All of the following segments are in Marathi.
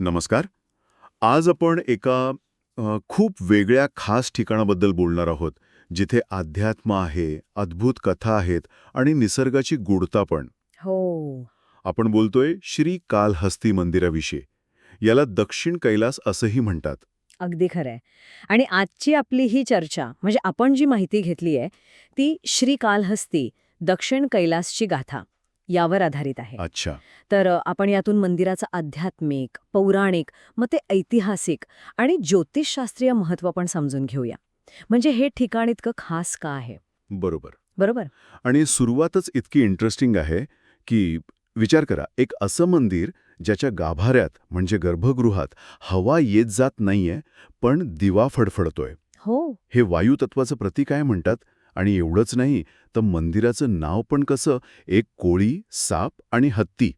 नमस्कार. आज आपण एका खूप वेगळ्या खास ठिकाणाबद्दल बोलणार आहोत जिथे अध्यात्म आहे अद्भुत कथा आहेत आणि निसर्गाची गुढता पण. हो. आपण बोलतोय श्री कालहस्ती मंदिराविषयी. याला दक्षिण कैलास असंही म्हणतात. अगदी खरंय. आणि आजची आपली ही चर्चा म्हणजे आपण जी माहिती घेतली आहे ती श्री कालहस्ती दक्षिण कैलासची गाथा. यावर आधारित आहे. अच्छा. तर आपण यातून मंदिराचं आध्यात्मिक पौराणिक मग ते ऐतिहासिक आणि ज्योतिषशास्त्रीय महत्त्व पण समजून घेऊया. म्हणजे हे ठिकाण इतकं खास का आहे? बरोबर. बरोबर? आणि सुरुवातच इतकी इंटरेस्टिंग आहे की विचार करा एक असं मंदिर ज्याच्या गाभाऱ्यात म्हणजे गर्भगृहात हवा येत जात नाहीये पण दिवा फडफडतोय. हो. हे वायुतत्वाचं प्रतीक आहे म्हणतात? आणि एवढंच नाही तर मंदिराचं नाव पण कसं? एक कोळी साप आणि हत्ती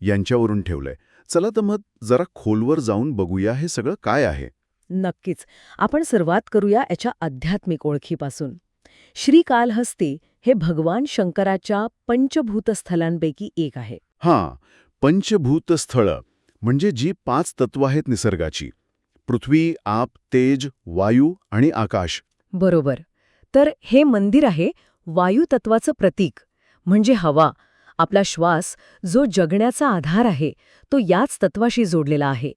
यांच्यावरून ठेवलंय. चला तर मग जरा खोलवर जाऊन बघूया हे सगळं काय आहे. नक्कीच. आपण सुरुवात करूया याच्या आध्यात्मिक ओळखीपासून. श्रीकालहस्ती हे भगवान शंकराच्या पंचभूत स्थलांपैकी एक आहे. हां पंचभूत स्थळं म्हणजे जी पाच तत्व आहेत निसर्गाची. पृथ्वी आप तेज वायू आणि आकाश. बरोबर. तर हे मंदिर आहे वायुतत्वाचं प्रतीक म्हणजे हवा. आपला श्वास जो जगण्याचा आधार आहे तो याच तत्वाशी जोडलेला आहे.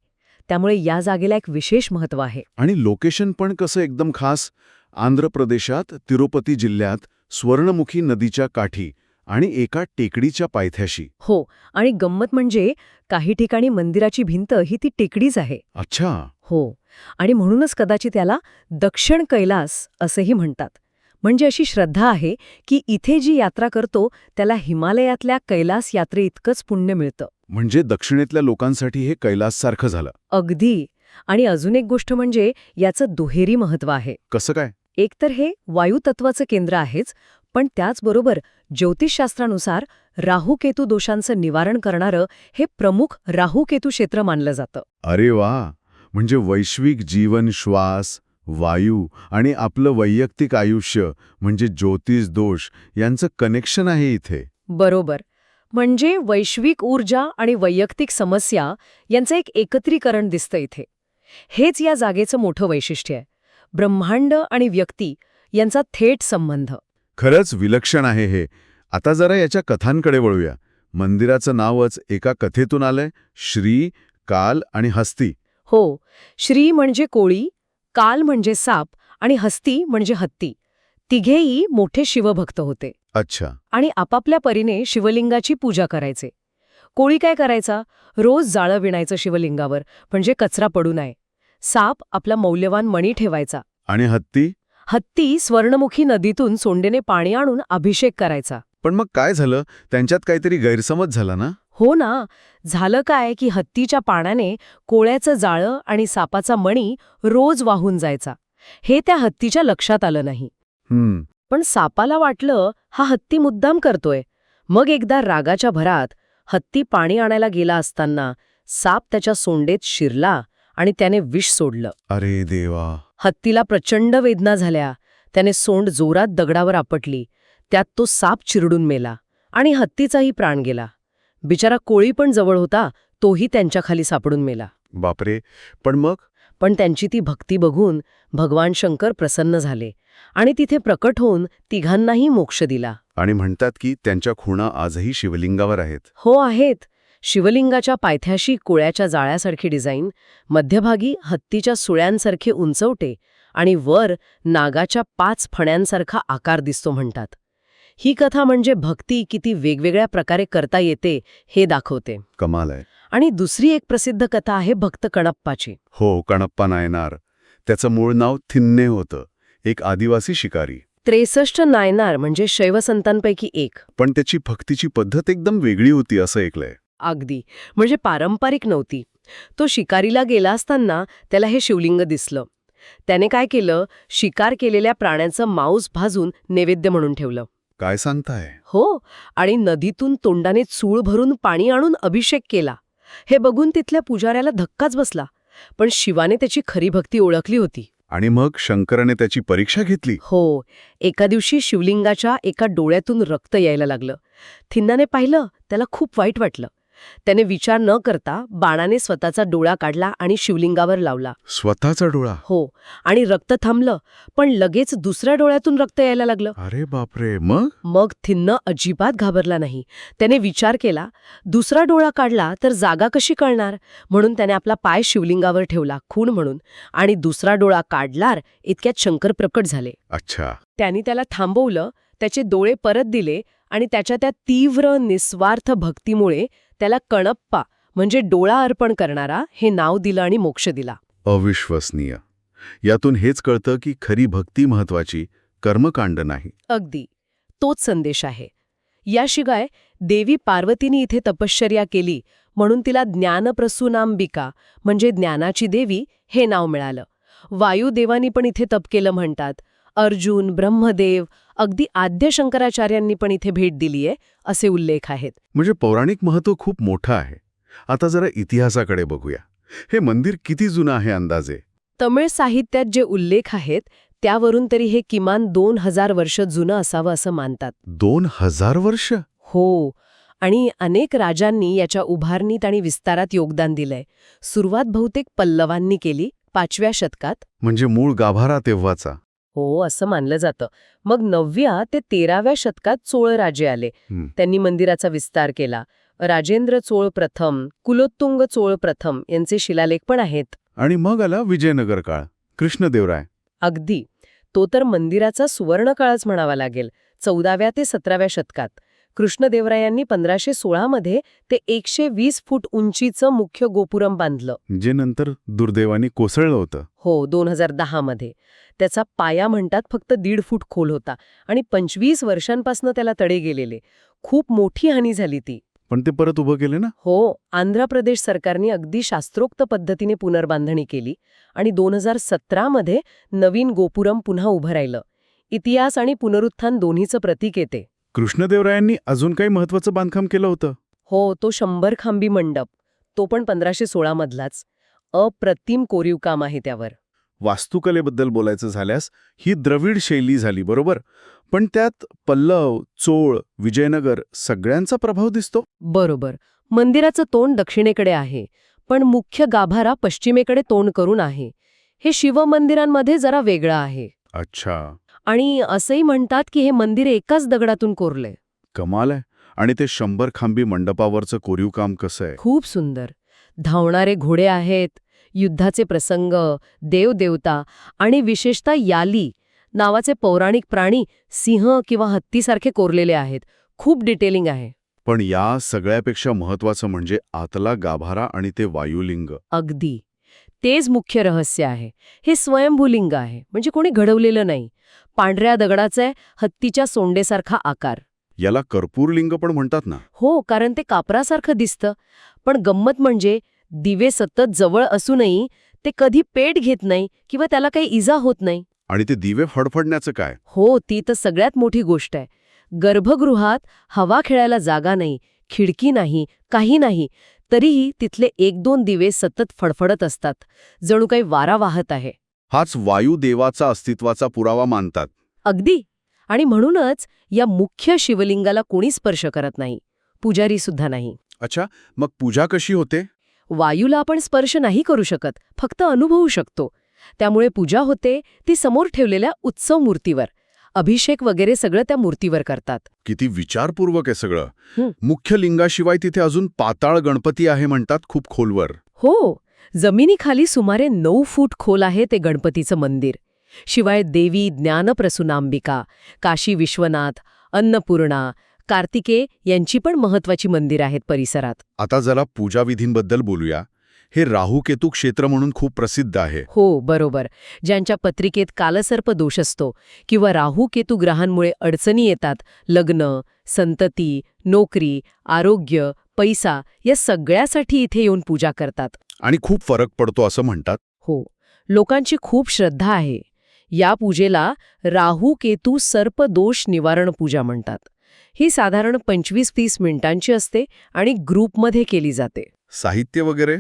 त्यामुळे या जागेला एक विशेष महत्त्व आहे. आणि लोकेशन पण कसं एकदम खास? आंध्र प्रदेशात तिरुपती जिल्ह्यात स्वर्णमुखी नदीच्या काठी आणि एका टेकडीच्या पायथ्याशी. हो आणि गंमत म्हणजे काही ठिकाणी मंदिराची भिंत ही ती टेकडीच आहे. अच्छा. हो. आणि म्हणूनच कदाचित त्याला दक्षिण कैलास असेही म्हणतात. म्हणजे अशी श्रद्धा आहे की इथे जी यात्रा करतो त्याला हिमालयातल्या कैलास यात्रेइतकंच पुण्य मिळतं. म्हणजे दक्षिणेतल्या लोकांसाठी हे कैलाससारखं झालं. अगदी. आणि अजून एक गोष्ट म्हणजे याचं दुहेरी महत्त्व आहे. कसं काय? एकतर हे वायुतत्वाचं केंद्र आहेच पण त्याचबरोबर ज्योतिषशास्त्रानुसार राहू-केतू दोषांचं निवारण करणारं हे प्रमुख राहू-केतू क्षेत्र मानलं जातं. अरे वा! म्हणजे वैश्विक जीवन श्वास वायू आणि आपलं वैयक्तिक आयुष्य म्हणजे ज्योतिष दोष यांचं कनेक्शन आहे इथे. बरोबर. म्हणजे वैश्विक ऊर्जा आणि वैयक्तिक समस्या यांचं एक एकत्रीकरण दिसतं इथे. हेच या जागेचं मोठं वैशिष्ट्य आहे. ब्रह्मांड आणि व्यक्ती यांचा थेट संबंध. खरंच विलक्षण आहे हे. आता जरा याच्या कथांकडे वळूया. मंदिराचं नावच एका कथेतून आलंय. श्री काल आणि हस्ती. हो श्री म्हणजे कोळी काल म्हणजे साप आणि हस्ती म्हणजे हत्ती. तिघेही मोठे शिवभक्त होते. अच्छा. आणि आपापल्या परीने शिवलिंगाची पूजा करायचे. कोळी काय करायचा? रोज जाळं विणायचं शिवलिंगावर म्हणजे कचरा पडू नये. साप आपला मौल्यवान मणी ठेवायचा. आणि हत्ती? हत्ती स्वर्णमुखी नदीतून सोंडेने पाणी आणून अभिषेक करायचा. पण मग काय झालं? त्यांच्यात काहीतरी गैरसमज झाला ना? हो ना झालं काय की हत्तीच्या पाण्याने कोळ्याचं जाळं आणि सापाचा मणी रोज वाहून जायचा. हे त्या हत्तीच्या लक्षात आलं नाही. हम्म. पण सापाला वाटलं हा हत्ती मुद्दाम करतोय. मग एकदा रागाच्या भरात हत्ती पाणी आणायला गेला असताना साप त्याच्या सोंडेत शिरला आणि त्याने विष सोडलं. अरे देवा. हत्तीला प्रचंड वेदना झाल्या. त्याने सोंड जोरात दगडावर आपटली. त्यात तो साप चिरडून मेला आणि हत्तीचाही प्राण गेला. बिचारा कोळी पण जवळ होता तोही त्यांच्याखाली सापडून मेला. बापरे. पण मग? पण त्यांची ती भक्ती बघून भगवान शंकर प्रसन्न झाले आणि तिथे प्रकट होऊन तिघांनाही मोक्ष दिला. आणि म्हणतात की त्यांच्या खुणा आजही शिवलिंगावर आहेत. हो आहेत. शिवलिंगाच्या पायथ्याशी कोळ्याच्या जाळ्यासारखी डिझाईन मध्यभागी हत्तीच्या सुळ्यांसारखे उंचवटे आणि वर नागाच्या पाच फण्यांसारखा आकार दिसतो म्हणतात. ही कथा म्हणजे भक्ती किती वेगवेगळ्या प्रकारे करता येते हे दाखवते. कमाल आहे. आणि दुसरी एक प्रसिद्ध कथा आहे भक्त कणप्पाची. हो कणप्पा नायनार. त्याचं मूळ नाव थिन्ने होतं एक आदिवासी शिकारी. त्रेसष्ट नायनार म्हणजे शैवसंतांपैकी एक. पण त्याची भक्तीची पद्धत एकदम वेगळी होती असं ऐकलंय. अगदी. म्हणजे पारंपरिक नव्हती. तो शिकारीला गेला असताना त्याला हे शिवलिंग दिसलं. त्याने काय केलं? शिकार केलेल्या प्राण्याचं मांस भाजून नैवेद्य म्हणून ठेवलं. काय सांगताय? हो आणि नदीतून तोंडाने चूळ भरून पाणी आणून अभिषेक केला. हे बघून तिथल्या पुजाऱ्याला धक्काच बसला पण शिवाने त्याची खरी भक्ती ओळखली होती. आणि मग शंकराने त्याची परीक्षा घेतली? हो एका दिवशी शिवलिंगाच्या एका डोळ्यातून रक्त यायला लागलं. थिन्नाने पाहिलं त्याला खूप वाईट वाटलं. त्याने विचार न करता बाणाने स्वतःचा डोळा काढला आणि शिवलिंगावर लावला. स्वतःचा डोळा? हो आणि रक्त थांबलं पण लगेच दुसऱ्या डोळ्यातून रक्त यायला लागलं. अरे बापरे मग? मग थिन्न अजिबात घाबरला नाही. त्याने विचार केला दुसरा डोळा काढला तर जागा कशी कळणार? म्हणून त्याने आपला पाय शिवलिंगावर ठेवला खूण म्हणून. आणि दुसरा डोळा काढलार इतक्यात शंकर प्रकट झाले. अच्छा. त्यांनी त्याला थांबवलं त्याचे डोळे परत दिले आणि त्याच्या त्या तीव्र निस्वार्थ भक्तीमुळे त्याला कणप्पा म्हणजे डोळा अर्पण करणारा हे नाव दिलं आणि मोक्ष दिला. अविश्वसनीय. यातून हेच कळतं की खरी भक्ती महत्वाची कर्मकांड नाही. अगदी. तोच संदेश आहे. याशिवाय देवी पार्वतीने इथे तपश्चर्या केली म्हणून तिला ज्ञानप्रसूनांबिका म्हणजे ज्ञानाची देवी हे नाव मिळालं. वायुदेवानी पण इथे तप केलं म्हणतात. अर्जुन ब्रह्मदेव अगदी आद्य शंकराचार्यांनी पण इथे भेट दिलीये असे उल्लेख आहेत. म्हणजे पौराणिक महत्त्व खूप मोठं आहे. आता जरा इतिहासाकडे बघूया. हे मंदिर किती जुनं आहे अंदाजे? तमिळ साहित्यात जे उल्लेख आहेत त्यावरून तरी हे किमान दोन हजार वर्ष जुनं असावं असं मानतात. दोन हजार वर्ष? हो. आणि अनेक राजांनी याच्या उभारणीत आणि विस्तारात योगदान दिलंय. सुरुवात बहुतेक पल्लवांनी केली पाचव्या शतकात. म्हणजे मूळ गाभारा तेव्हाचा. हो असं मानलं जातं. मग नवव्या ते तेराव्या शतकात चोळ राजे आले. त्यांनी मंदिराचा विस्तार केला. राजेंद्र चोळ प्रथम कुलोत्तुंग चोळ प्रथम यांचे शिलालेख पण आहेत. आणि मग आला विजयनगर काळ कृष्णदेवराय. अगदी. तो तर मंदिराचा सुवर्णकाळच म्हणावा लागेल. चौदाव्या ते सतराव्या शतकात. कृष्णदेवरायांनी पंधराशे सोळामध्ये ते एकशे वीस फूट उंचीचं मुख्य गोपुरम बांधलं. जे नंतर दुर्दैवाने कोसळलं होतं. हो दोन हजार दहामध्ये त्याचा पाया म्हणतात फक्त दीड फूट खोल होता आणि पंचवीस वर्षांपासून त्याला तडे गेलेले. खूप मोठी हानी झाली ती. पण ते परत उभं केले ना? हो आंध्र प्रदेश सरकारने अगदी शास्त्रोक्त पद्धतीने पुनर्बांधणी केली आणि दोन हजार सतरामध्ये नवीन गोपुरम पुन्हा उभं राहिलं. इतिहास आणि पुनरुत्थान दोन्हीचं प्रतीक येते. कृष्णदेवरायांनी अजून काही महत्वाचं बांधकाम केलं होतं? हो तो शंभर खांबी मंडप. तो पण पंधराशे सोळामधलाच अप्रतिम कोरीव काम आहे त्यावर. वास्तुकलेबद्दल बोलायचं झाल्यास ही द्रविड शैली झाली बरोबर? पण त्यात पल्लव चोळ विजयनगर सगळ्यांचा प्रभाव दिसतो? बरोबर. मंदिराचं तोंड दक्षिणेकडे आहे पण मुख्य गाभारा पश्चिमेकडे तोंड करून आहे. हे शिवमंदिरांमध्ये जरा वेगळं आहे. अच्छा. आणि असंही म्हणतात की हे मंदिर एकाच दगडातून कोरलंय. कमाल आहे. आणि ते शंभर खांबी मंडपावरचं कोरीव काम कसं आहे? खूप सुंदर. धावणारे घोडे आहेत युद्धाचे प्रसंग देवदेवता आणि विशेषतः याली नावाचे पौराणिक प्राणी सिंह किंवा हत्तीसारखे कोरलेले आहेत. खूप डिटेलिंग आहे. पण या सगळ्यापेक्षा महत्वाचं म्हणजे आतला गाभारा आणि ते वायुलिंग. अगदी. तेच मुख्य रहस्य आहे. हे स्वयंभूलिंग आहे. म्हणजे कोणी घडवलेलं नाही. पांढऱ्या दगडाचे हत्तीच्या सोंडेसारखा आकार. याला कर्पूरलिंग पण म्हणतात ना? हो कारण ते कापरासारखं दिसतं. पण गंमत म्हणजे दिवे सतत जवळ असूनही ते कधी पेट घेत नाही किंवा त्याला काही इजा होत नाही. आणि ते दिवे फडफडण्याचं काय? हो ती तर सगळ्यात मोठी गोष्ट आहे. गर्भगृहात हवा खेळायला जागा नाही खिडकी नाही काही नाही. तरीही तिथले एक दोन दिवे सतत फडफडत असतात. जणू काही वारा वाहत आहे. हाच वायुदेवाचा अस्तित्वाचा पुरावा मानतात. अगदी. आणि म्हणूनच या मुख्य शिवलिंगाला कोणी स्पर्श करत नाही. पुजारी सुद्धा नाही. अच्छा मग पूजा कशी होते? वायूला आपण स्पर्श नाही करू शकत फक्त अनुभवू शकतो. त्यामुळे पूजा होते ती समोर ठेवलेल्या उत्सव मूर्तीवर. अभिषेक वगैरे सगळं त्या मूर्तीवर करतात. किती विचारपूर्वक आहे सगळं. हं. मुख्य लिंगाशिवाय तिथे अजून पाताळ गणपती आहे म्हणतात खूप खोलवर. हो. जमिनीखाली सुमारे नऊ फूट खोल आहे ते गणपतीचं मंदिर. शिवाय देवी ज्ञानप्रसूनांबिका काशी विश्वनाथ अन्नपूर्णा कार्तिके यांची पण महत्वाची मंदिर आहेत परिसरात. आता जरा पूजाविधींबद्दल बोलूया. हे राहूकेतू क्षेत्र म्हणून खूप प्रसिद्ध आहे. हो बरोबर. ज्यांच्या पत्रिकेत कालसर्प दोष असतो किंवा राहू केतू ग्रहांमुळे अडचणी येतात लग्न संतती नोकरी आरोग्य पैसा या सगळ्यासाठी इथे येऊन पूजा करतात. आणि खूप फरक पडतो असं म्हणतात. हो लोकांची खूप श्रद्धा आहे. या पूजेला राहू केतू सर्प दोष निवारण पूजा म्हणतात. ही साधारण पंचवीस तीस मिनिटांची असते आणि ग्रुपमध्ये केली जाते. साहित्य वगैरे?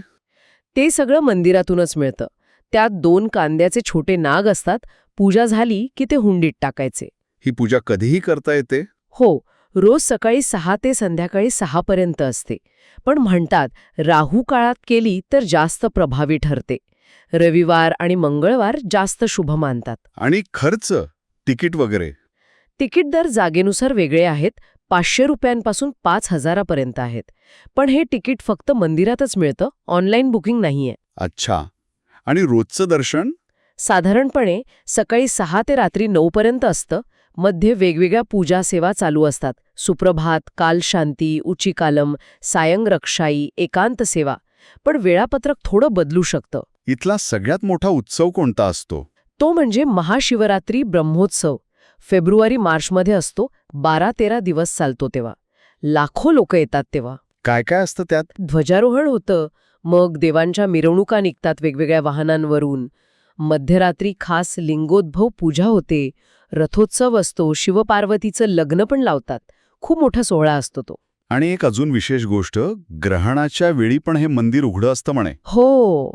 ते सगळं मंदिरातूनच मिळतं. त्यात दोन कांद्याचे छोटे नाग असतात. पूजा झाली की ते हुंडीत टाकायचे. ही पूजा कधीही करता येते? हो रोज सकाळी सहा ते संध्याकाळी सहापर्यंत असते. पण म्हणतात राहू काळात केली तर जास्त प्रभावी ठरते. रविवार आणि मंगळवार जास्त शुभ मानतात. आणि खर्च तिकीट वगैरे? तिकीट दर जागेनुसार वेगळे आहेत. पाचशे रुपयांपासून पाच हजारापर्यंत आहेत. पण हे तिकीट फक्त मंदिरातच मिळतं ऑनलाईन बुकिंग नाहीये. अच्छा. आणि रोजचं दर्शन? साधारणपणे सकाळी सहा ते रात्री नऊपर्यंत असतं. मध्ये वेगवेगळ्या पूजा सेवा चालू असतात. सुप्रभात कालशांती उचिकालम सायंग रक्षाई एकांत सेवा. पण वेळापत्रक थोडं बदलू शकतं. इथला सगळ्यात मोठा उत्सव कोणता असतो? तो म्हणजे महाशिवरात्री ब्रह्मोत्सव. फेब्रुवारी मार्चमध्ये असतो बारा तेरा दिवस चालतो तेव्हा. लाखो लोक येतात तेव्हा. काय काय असतं त्यात? ध्वजारोहण होतं. मग देवांच्या मिरवणुका निघतात वेगवेगळ्या वाहनांवरून. मध्यरात्री खास लिंगोद्भव पूजा होते. रथोत्सव असतो शिवपार्वतीचं लग्न पण लावतात. खूप मोठा सोहळा असतो तो. आणि एक अजून विशेष गोष्ट ग्रहणाच्या वेळी पण हे मंदिर उघडं असतं म्हणे. हो.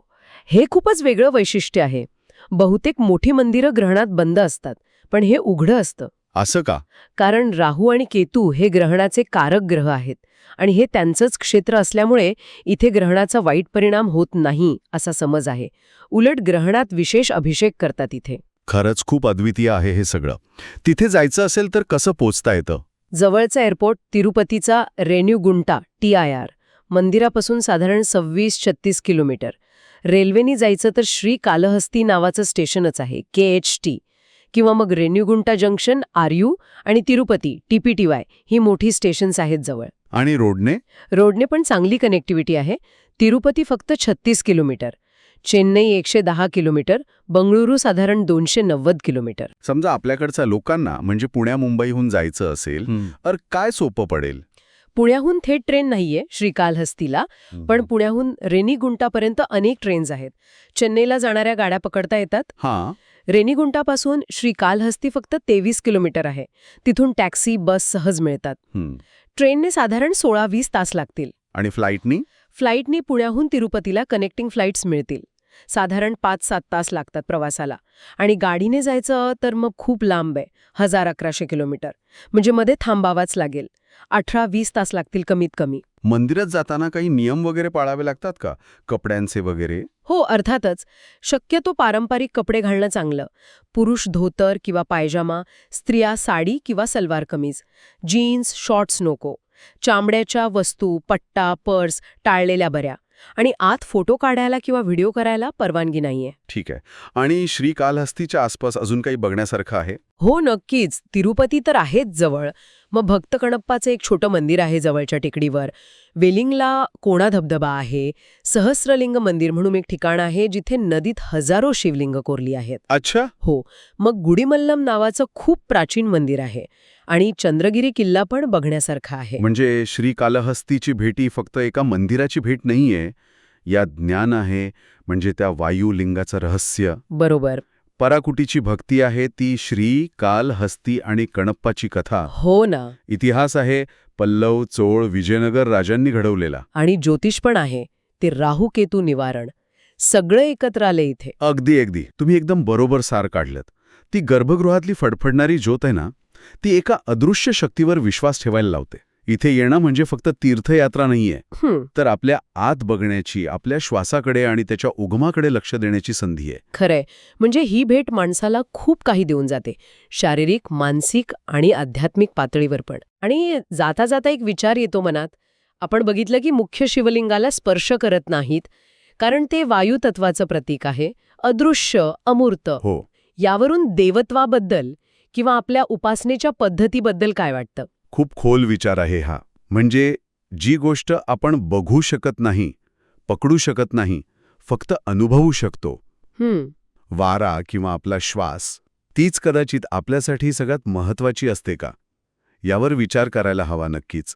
हे खूपच वेगळं वैशिष्ट्य आहे. बहुतेक मोठी मंदिरं ग्रहणात बंद असतात पण हे उघडं असतं. असं का? कारण राहू आणि केतू हे ग्रहणाचे कारक ग्रह आहेत. आणि हे त्यांचंच क्षेत्र असल्यामुळे इथे ग्रहणाचा वाईट परिणाम होत नाही असा समज आहे. उलट ग्रहणात विशेष अभिषेक करतात इथे. खरंच खूप अद्वितीय आहे हे सगळं. तिथे जायचं असेल तर कसं पोचता येतं? जवळचा एअरपोर्ट तिरुपतीचा रेन्यूगुंटा टी आय आर. मंदिरापासून साधारण सव्वीस छत्तीस किलोमीटर. रेल्वेनी जायचं तर श्री कालहस्ती नावाचं स्टेशनच आहे के एच टी. किंवा मग रेन्यूगुंटा जंक्शन आर यू आणि तिरुपती टीपीटीवाय ही मोठी स्टेशन्स आहेत जवळ. आणि रोडने? रोडने पण चांगली कनेक्टिव्हिटी आहे. तिरुपती फक्त छत्तीस किलोमीटर. चेन्नई एकशे दहा किलोमीटर. बंगळुरू साधारण दोनशे नव्वद किलोमीटर. समजा आपल्याकडच्या लोकांना म्हणजे पुण्या मुंबईहून जायचं असेल तर काय सोपं पडेल? पुण्याहून थेट ट्रेन नाहीये श्रीकालहस्तीला पण पुण्याहून रेनीगुंटापर्यंत अनेक ट्रेन्स आहेत. चेन्नईला जाणाऱ्या गाड्या पकडता येतात. हां. रेनीगुंटापासून श्रीकालहस्ती फक्त तेवीस किलोमीटर आहे. तिथून टॅक्सी बस सहज मिळतात. ट्रेनने साधारण सोळा वीस तास लागतील. आणि फ्लाईटनी? फ्लाईटनी पुण्याहून तिरुपतीला कनेक्टिंग फ्लाईट्स मिळतील. साधारण पाच सात तास लागतात प्रवासाला. आणि गाडीने जायचं तर मग खूप लांब आहे. हजार अकराशे किलोमीटर. म्हणजे मध्ये थांबावाच लागेल. अठरा वीस तास लागतील कमीत कमी मंदिरात जाताना काही नियम वगैरे पाळावे लागतात का? कपड्यांचे वगैरे? हो अर्थातच. शक्यतो पारंपरिक कपडे घालणं चांगलं. पुरुष धोतर किंवा पायजामा स्त्रिया साडी किंवा सलवार कमीज. जीन्स शॉर्ट्स नको. चामड्याच्या वस्तू पट्टा पर्स टाळलेल्या बऱ्या. आणि आत फोटो काढायला किंवा व्हिडिओ करायला परवानगी नाहीये. ठीक आहे. आणि श्रीकालहस्तीच्या आसपास अजून काही बघण्यासारखं आहे? हो नक्कीच. तिरुपती तर आहेच जवळ. मग भक्त कणप्पाचं एक छोटं मंदिर आहे जवळच्या टेकडीवर. वेलिंगला कोणा धबधबा आहे. सहस्रलिंग मंदिर म्हणून एक ठिकाण आहे जिथे नदीत हजारो शिवलिंग कोरली आहेत. अच्छा. हो. मग गुडीमल्लम नावाचं खूप प्राचीन मंदिर आहे. आणि चंद्रगिरी किल्ला पण बघण्यासारखा आहे. म्हणजे श्रीकालहस्तीची भेटी फक्त एका मंदिराची भेट नाहीये. या ज्ञान आहे म्हणजे त्या वायुलिंगाचं रहस्य. बरोबर. पराकुटीची भक्ती आहे ती श्री काल हस्ती आणि कणप्पाची कथा. हो ना. इतिहास आहे पल्लव चोळ विजयनगर राजांनी घडवलेला. आणि ज्योतिष पण आहे ते राहू केतू निवारण. सगळं एकत्र आले इथे. अगदी अगदी. तुम्ही एकदम बरोबर सार काढलं ती गर्भगृहातली फडफडणारी ज्योत आहे ना? ती एका अदृश्य शक्तीवर विश्वास ठेवायला लावते. इथे येणं म्हणजे फक्त तीर्थयात्रा नाहीये. हं, तर आपल्या आत बघण्याची आपल्या श्वासाकडे आणि त्याच्या उगमाकडे लक्ष देण्याची संधी आहे. खरंय. म्हणजे ही भेट माणसाला खूप काही देऊन जाते. शारीरिक मानसिक आणि आध्यात्मिक पातळीवर पण. आणि जाता जाता एक विचार येतो मनात. आपण बघितलं की मुख्य शिवलिंगाला स्पर्श करत नाहीत कारण ते वायुतत्वाचं प्रतीक आहे. अदृश्य अमूर्त. हो. यावरून देवत्वाबद्दल किंवा आपल्या उपासनेच्या पद्धतीबद्दल काय वाटतं? खूप खोल विचार आहे हा. म्हणजे जी गोष्ट आपण बघू शकत नाही पकडू शकत नाही फक्त अनुभवू शकतो. वारा किंवा आपला श्वास तीच कदाचित आपल्यासाठी सगळ्यात महत्वाची असते का? यावर विचार करायला हवा नक्कीच.